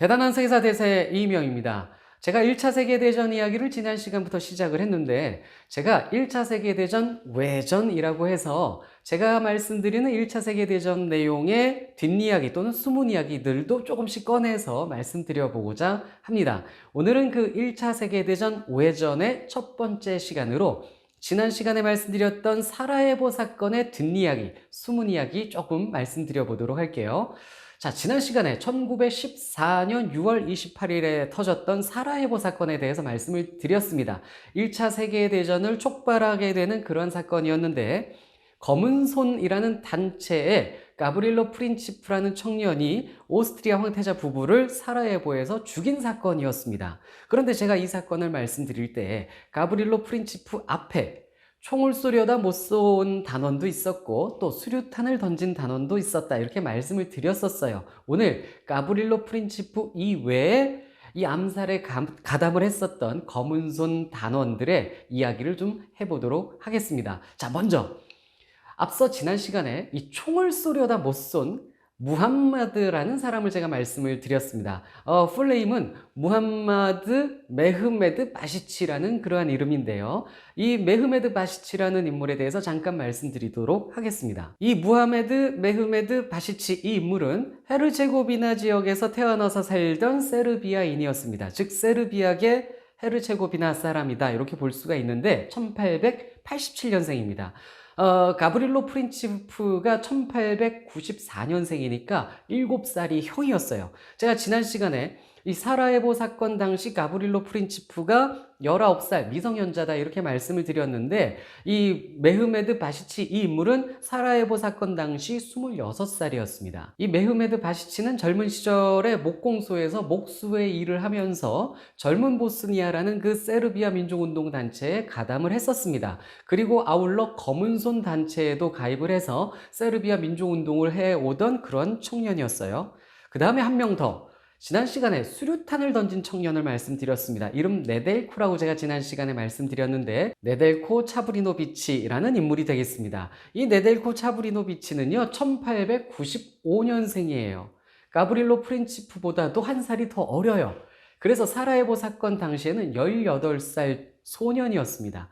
대단한 세계사 대세 이명입니다. 제가 1차 세계대전 이야기를 지난 시간부터 시작을 했는데 제가 1차 세계대전 외전이라고 해서 제가 말씀드리는 1차 세계대전 내용의 뒷이야기 또는 숨은 이야기들도 조금씩 꺼내서 말씀드려보고자 합니다. 오늘은 그 1차 세계대전 외전의 첫 번째 시간으로 지난 시간에 말씀드렸던 사라예보 사건의 뒷이야기, 숨은 이야기 조금 말씀드려 보도록 할게요. 자, 지난 시간에 1914년 6월 28일에 터졌던 사라예보 사건에 대해서 말씀을 드렸습니다. 1차 세계대전을 촉발하게 되는 그런 사건이었는데, 검은 손이라는 단체에 가브릴로 프린치프라는 청년이 오스트리아 황태자 부부를 사라예보에서 죽인 사건이었습니다. 그런데 제가 이 사건을 말씀드릴 때 가브릴로 프린치프 앞에 총을 쏘려다 못 쏜 단원도 있었고 또 수류탄을 던진 단원도 있었다 이렇게 말씀을 드렸었어요. 오늘 가브릴로 프린치프 이외에 이 암살에 감, 가담을 했었던 검은손 단원들의 이야기를 좀 해보도록 하겠습니다. 자, 먼저 앞서 지난 시간에 이 총을 쏘려다 못 쏜 무함마드라는 사람을 제가 말씀을 드렸습니다. 어, 풀네임은 무함마드 메흐메드 바시치라는 그러한 이름인데요. 이 메흐메드 바시치라는 인물에 대해서 잠깐 말씀드리도록 하겠습니다. 이 무하메드 메흐메드 바시치 이 인물은 헤르체고비나 지역에서 태어나서 살던 세르비아인이었습니다. 즉 세르비아계 헤르체고비나 사람이다 이렇게 볼 수가 있는데 1887년생입니다. 어, 가브릴로 프린치프가 1894년생이니까 7살이 형이었어요. 제가 지난 시간에 이 사라예보 사건 당시 가브릴로 프린치프가 19살 미성년자다 이렇게 말씀을 드렸는데 이 메흐메드 바시치 이 인물은 사라예보 사건 당시 26살이었습니다. 이 메흐메드 바시치는 젊은 시절에 목공소에서 목수의 일을 하면서 젊은 보스니아라는 그 세르비아 민족운동 단체에 가담을 했었습니다. 그리고 아울러 검은손 단체에도 가입을 해서 세르비아 민족운동을 해오던 그런 청년이었어요. 그 다음에 한 명 더. 지난 시간에 수류탄을 던진 청년을 말씀드렸습니다. 이름 네델코라고 제가 지난 시간에 말씀드렸는데 네델코 차브리노비치라는 인물이 되겠습니다. 이 네델코 차브리노비치는요 1895년생이에요. 가브릴로 프린치프보다도 한 살이 더 어려요. 그래서 사라예보 사건 당시에는 18살 소년이었습니다.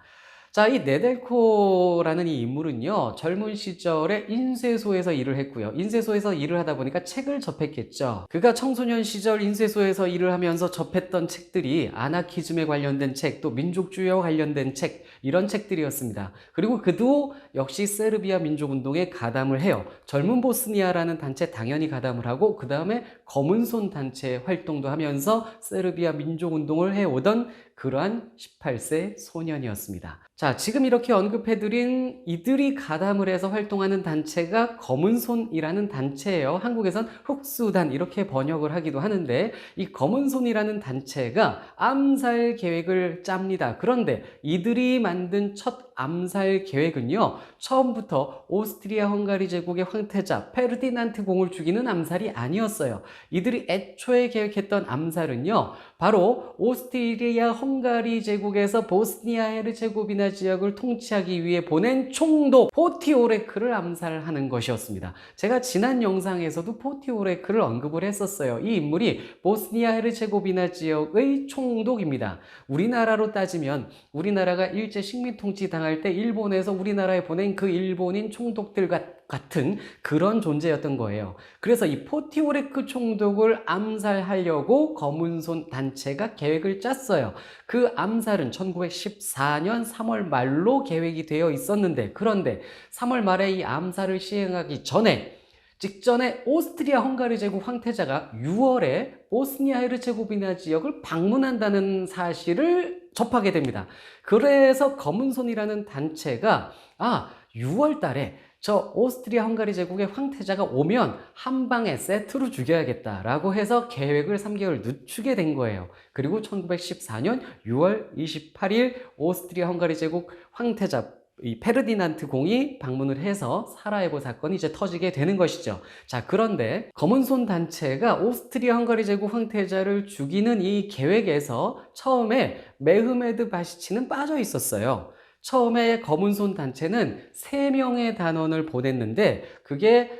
자, 이 네델코라는 이 인물은요, 젊은 시절에 인쇄소에서 일을 했고요. 인쇄소에서 일을 하다 보니까 책을 접했겠죠. 그가 청소년 시절 인쇄소에서 일을 하면서 접했던 책들이 아나키즘에 관련된 책, 또 민족주의와 관련된 책, 이런 책들이었습니다. 그리고 그도 역시 세르비아 민족운동에 가담을 해요. 젊은 보스니아라는 단체 당연히 가담을 하고, 그 다음에 검은손 단체 활동도 하면서 세르비아 민족운동을 해오던 그러한 18세 소년이었습니다. 자, 지금 이렇게 언급해드린 이들이 가담을 해서 활동하는 단체가 검은손이라는 단체예요. 한국에선 흑수단 이렇게 번역을 하기도 하는데 이 검은손이라는 단체가 암살 계획을 짭니다. 그런데 이들이 만든 첫 암살 계획은요, 처음부터 오스트리아 헝가리 제국의 황태자 페르디난트 공을 죽이는 암살이 아니었어요. 이들이 애초에 계획했던 암살은요, 바로 오스트리아 헝가리 제국에서 보스니아 헤르체고비나 지역을 통치하기 위해 보낸 총독 포티오레크를 암살하는 것이었습니다. 제가 지난 영상에서도 포티오레크를 언급을 했었어요. 이 인물이 보스니아 헤르체고비나 지역의 총독입니다. 우리나라로 따지면 우리나라가 일제 식민 통치 당할 때 일본에서 우리나라에 보낸 그 일본인 총독들 같은 그런 존재였던 거예요. 그래서 이 포티오레크 총독을 암살하려고 검은손 단체가 계획을 짰어요. 그 암살은 1914년 3월 말로 계획이 되어 있었는데 그런데 3월 말에 이 암살을 시행하기 전에 직전에 오스트리아 헝가리 제국 황태자가 6월에 보스니아 헤르체고비나 지역을 방문한다는 사실을 접하게 됩니다. 그래서 검은손이라는 단체가 아 6월 달에 저 오스트리아 헝가리 제국의 황태자가 오면 한 방에 세트로 죽여야겠다라고 해서 계획을 3개월 늦추게 된 거예요. 그리고 1914년 6월 28일 오스트리아 헝가리 제국 황태자 이 페르디난트 공이 방문을 해서 사라예보 사건이 이제 터지게 되는 것이죠. 자, 그런데 검은손 단체가 오스트리아 헝가리 제국 황태자를 죽이는 이 계획에서 처음에 메흐메드 바시치는 빠져 있었어요. 처음에 검은손 단체는 3명의 단원을 보냈는데 그게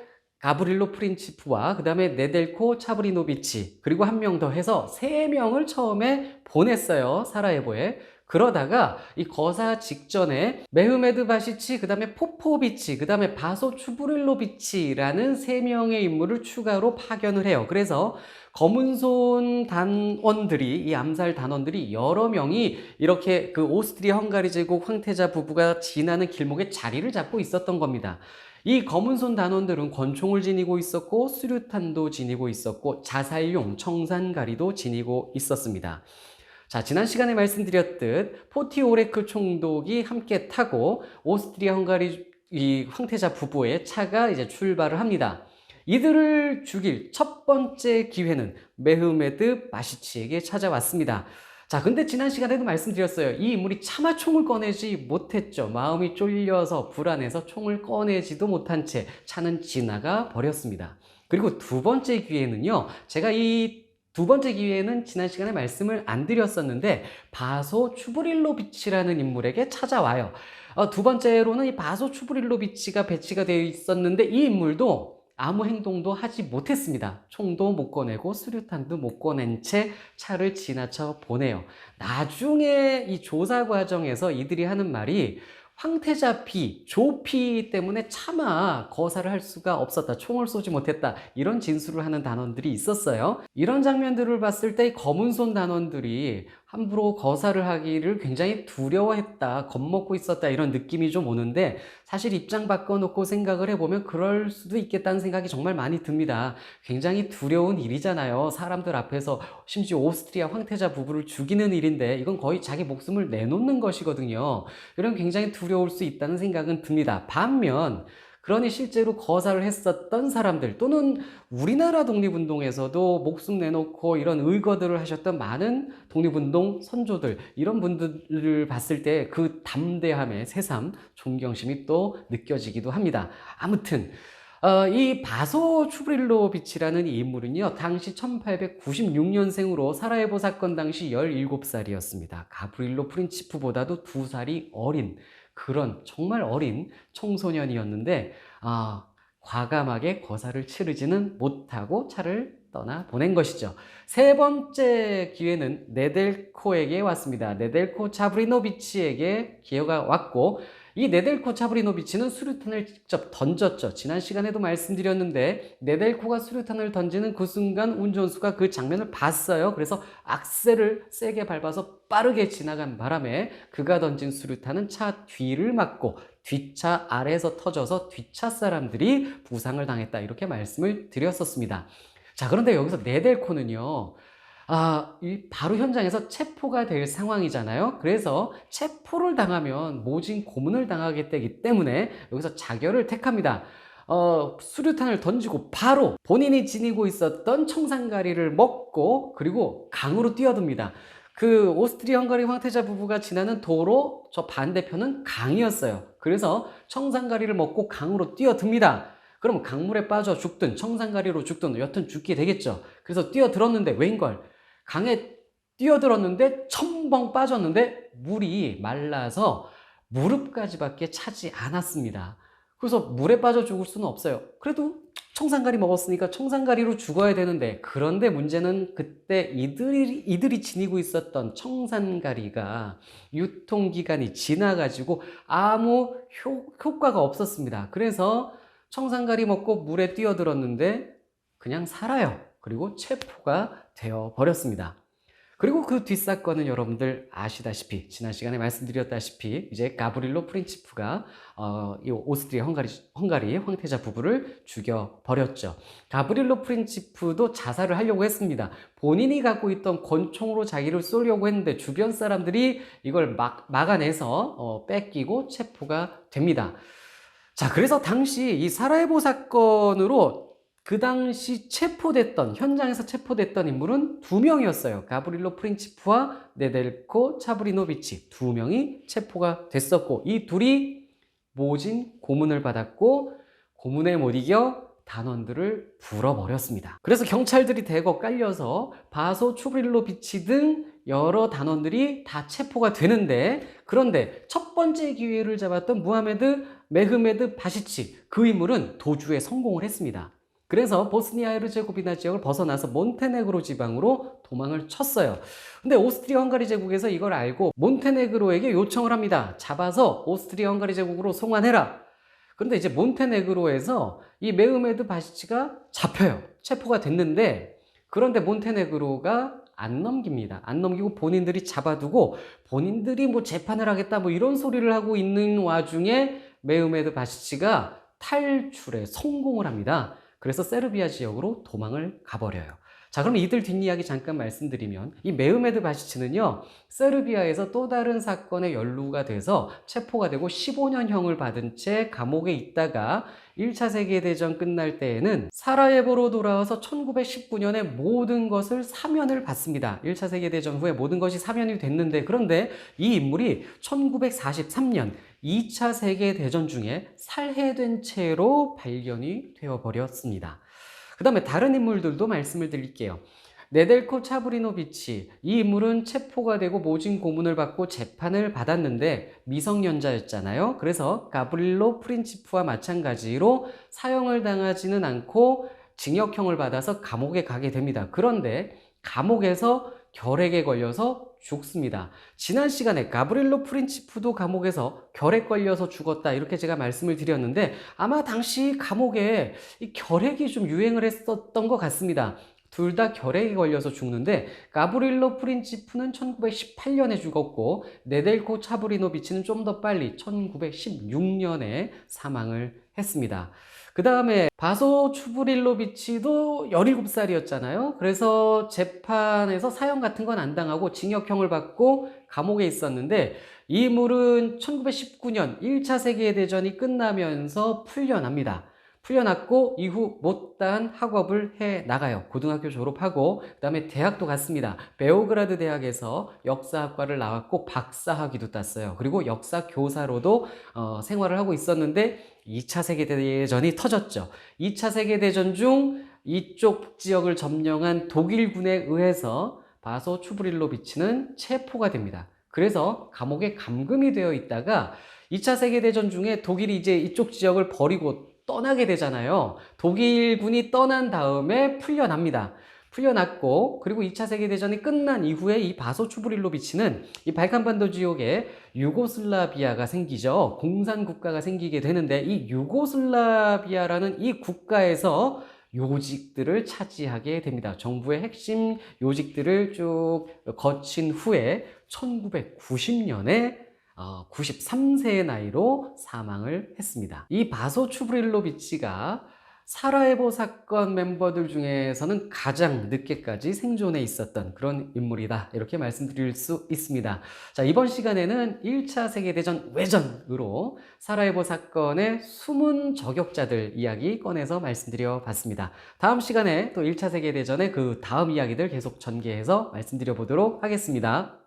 가브릴로 프린치프와 그 다음에 네델코 차브리노비치 그리고 한 명 더 해서 세 명을 처음에 보냈어요 사라예보에 그러다가 이 거사 직전에 메흐메드 바시치 그 다음에 포포비치 그 다음에 바소 추브릴로비치라는 세 명의 인물을 추가로 파견을 해요. 그래서 검은손 단원들이 이 암살 단원들이 여러 명이 이렇게 그 오스트리아 헝가리 제국 황태자 부부가 지나는 길목에 자리를 잡고 있었던 겁니다. 이 검은손 단원들은 권총을 지니고 있었고 수류탄도 지니고 있었고 자살용 청산가리도 지니고 있었습니다. 자, 지난 시간에 말씀드렸듯 포티오레크 총독이 함께 타고 오스트리아 헝가리 이 황태자 부부의 차가 이제 출발을 합니다. 이들을 죽일 첫 번째 기회는 메흐메드 바시치에게 찾아왔습니다. 자, 근데 지난 시간에도 말씀드렸어요. 이 인물이 차마 총을 꺼내지 못했죠. 마음이 쫄려서 불안해서 총을 꺼내지도 못한 채 차는 지나가 버렸습니다. 그리고 두 번째 기회는요. 제가 이 두 번째 기회에는 지난 시간에 말씀을 안 드렸었는데 바소 추브릴로비치라는 인물에게 찾아와요. 어, 두 번째로는 이 바소 추브릴로비치가 배치가 되어 있었는데 이 인물도 아무 행동도 하지 못했습니다. 총도 못 꺼내고 수류탄도 못 꺼낸 채 차를 지나쳐 보내요. 나중에 이 조사 과정에서 이들이 하는 말이 황태자 피, 조피 때문에 차마 거사를 할 수가 없었다. 총을 쏘지 못했다. 이런 진술을 하는 단원들이 있었어요. 이런 장면들을 봤을 때 검은손 단원들이 함부로 거사를 하기를 굉장히 두려워했다, 겁먹고 있었다 이런 느낌이 좀 오는데 사실 입장 바꿔놓고 생각을 해보면 그럴 수도 있겠다는 생각이 정말 많이 듭니다. 굉장히 두려운 일이잖아요. 사람들 앞에서 심지어 오스트리아 황태자 부부를 죽이는 일인데 이건 거의 자기 목숨을 내놓는 것이거든요. 이런 굉장히 두려울 수 있다는 생각은 듭니다. 반면 그러니 실제로 거사를 했었던 사람들 또는 우리나라 독립운동에서도 목숨 내놓고 이런 의거들을 하셨던 많은 독립운동 선조들 이런 분들을 봤을 때 그 담대함의 새삼 존경심이 또 느껴지기도 합니다. 아무튼 어, 이 바소 추브릴로비치라는 이 인물은요, 당시 1896년생으로 사라예보 사건 당시 17살이었습니다. 가브릴로 프린치프보다도 두 살이 어린 그런 정말 어린 청소년이었는데 아, 과감하게 거사를 치르지는 못하고 차를 떠나 보낸 것이죠. 세 번째 기회는 네델코에게 왔습니다. 네델코 차브리노비치에게 기회가 왔고 이 네델코 차브리노비치는 수류탄을 직접 던졌죠. 지난 시간에도 말씀드렸는데 네델코가 수류탄을 던지는 그 순간 운전수가 그 장면을 봤어요. 그래서 악셀을 세게 밟아서 빠르게 지나간 바람에 그가 던진 수류탄은 차 뒤를 맞고 뒷차 아래에서 터져서 뒷차 사람들이 부상을 당했다. 이렇게 말씀을 드렸었습니다. 자, 그런데 여기서 네델코는요. 아, 이 바로 현장에서 체포가 될 상황이잖아요. 그래서 체포를 당하면 모진 고문을 당하게 되기 때문에 여기서 자결을 택합니다. 어, 수류탄을 던지고 바로 본인이 지니고 있었던 청산가리를 먹고 그리고 강으로 뛰어듭니다. 그 오스트리아 헝가리 황태자 부부가 지나는 도로 저 반대편은 강이었어요. 그래서 청산가리를 먹고 강으로 뛰어듭니다. 그럼 강물에 빠져 죽든 청산가리로 죽든 여튼 죽게 되겠죠. 그래서 뛰어들었는데 웬걸 강에 뛰어들었는데 첨벙 빠졌는데 물이 말라서 무릎까지밖에 차지 않았습니다. 그래서 물에 빠져 죽을 수는 없어요. 그래도 청산가리 먹었으니까 청산가리로 죽어야 되는데 그런데 문제는 그때 이들이 이들이 지니고 있었던 청산가리가 유통 기간이 지나 가지고 아무 효, 효과가 없었습니다. 그래서 청산가리 먹고 물에 뛰어들었는데 그냥 살아요. 그리고 체포가 되어 버렸습니다. 그리고 그 뒷사건은 여러분들 아시다시피 지난 시간에 말씀드렸다시피 이제 가브릴로 프린치프가 어, 이 오스트리아 헝가리 헝가리 황태자 부부를 죽여 버렸죠. 가브릴로 프린치프도 자살을 하려고 했습니다. 본인이 갖고 있던 권총으로 자기를 쏘려고 했는데 주변 사람들이 이걸 막 막아내서 어, 뺏기고 체포가 됩니다. 자, 그래서 당시 이 사라예보 사건으로 그 당시 체포됐던 현장에서 체포됐던 인물은 두 명이었어요. 가브릴로 프린치프와 네델코 차브리노비치 두 명이 체포가 됐었고 이 둘이 모진 고문을 받았고 고문에 못 이겨 단원들을 불어버렸습니다. 그래서 경찰들이 대거 깔려서 바소 추브릴로비치 등 여러 단원들이 다 체포가 되는데 그런데 첫 번째 기회를 잡았던 무하메드 메흐메드 바시치 그 인물은 도주에 성공을 했습니다. 그래서 보스니아 헤르제고비나 지역을 벗어나서 몬테네그로 지방으로 도망을 쳤어요. 근데 오스트리아 헝가리 제국에서 이걸 알고 몬테네그로에게 요청을 합니다. 잡아서 오스트리아 헝가리 제국으로 송환해라. 그런데 이제 몬테네그로에서 이 메흐메드 바시치가 잡혀요. 체포가 됐는데 그런데 몬테네그로가 안 넘깁니다. 안 넘기고 본인들이 잡아두고 본인들이 뭐 재판을 하겠다 뭐 이런 소리를 하고 있는 와중에 메흐메드 바시치가 탈출에 성공을 합니다. 그래서 세르비아 지역으로 도망을 가버려요. 자, 그럼 이들 뒷이야기 잠깐 말씀드리면 이 메흐메드 바시치는요. 세르비아에서 또 다른 사건에 연루가 돼서 체포가 되고 15년형을 받은 채 감옥에 있다가 1차 세계대전 끝날 때에는 사라예보로 돌아와서 1919년에 모든 것을 사면을 받습니다. 1차 세계대전 후에 모든 것이 사면이 됐는데 그런데 이 인물이 1943년 2차 세계대전 중에 살해된 채로 발견이 되어버렸습니다. 그 다음에 다른 인물들도 말씀을 드릴게요. 네델코 차브리노비치 이 인물은 체포가 되고 모진 고문을 받고 재판을 받았는데 미성년자였잖아요. 그래서 가브릴로 프린치프와 마찬가지로 사형을 당하지는 않고 징역형을 받아서 감옥에 가게 됩니다. 그런데 감옥에서 결핵에 걸려서 죽습니다. 지난 시간에 가브릴로 프린치프도 감옥에서 결핵 걸려서 죽었다 이렇게 제가 말씀을 드렸는데 아마 당시 감옥에 이 결핵이 좀 유행을 했었던 것 같습니다. 둘 다 결핵에 걸려서 죽는데 가브릴로 프린치프는 1918년에 죽었고 네델코 차브리노비치는 좀 더 빨리 1916년에 사망을 했습니다. 그 다음에 바소 추브릴로비치도 17살이었잖아요. 그래서 재판에서 사형 같은 건 안 당하고 징역형을 받고 감옥에 있었는데 이 인물은 1919년 1차 세계대전이 끝나면서 풀려납니다. 풀려났고 이후 못다한 학업을 해 나가요. 고등학교 졸업하고 그다음에 대학도 갔습니다. 베오그라드 대학에서 역사학과를 나왔고 박사학위도 땄어요. 그리고 역사 교사로도 어, 생활을 하고 있었는데 2차 세계대전이 터졌죠. 2차 세계대전 중 이쪽 지역을 점령한 독일군에 의해서 바소 추브릴로비치는 체포가 됩니다. 그래서 감옥에 감금이 되어 있다가 2차 세계대전 중에 독일이 이제 이쪽 지역을 버리고 떠나게 되잖아요. 독일군이 떠난 다음에 풀려납니다. 풀려났고 그리고 2차 세계대전이 끝난 이후에 이 바소 추브릴로비치는 이 발칸반도 지역에 유고슬라비아가 생기죠. 공산 국가가 생기게 되는데 이 유고슬라비아라는 이 국가에서 요직들을 차지하게 됩니다. 정부의 핵심 요직들을 쭉 거친 후에 1990년에 93세의 나이로 사망을 했습니다. 이 바소 추브릴로비치가 사라예보 사건 멤버들 중에서는 가장 늦게까지 생존해 있었던 그런 인물이다. 이렇게 말씀드릴 수 있습니다. 자, 이번 시간에는 1차 세계대전 외전으로 사라예보 사건의 숨은 저격자들 이야기 꺼내서 말씀드려 봤습니다. 다음 시간에 또 1차 세계대전의 그 다음 이야기들 계속 전개해서 말씀드려 보도록 하겠습니다.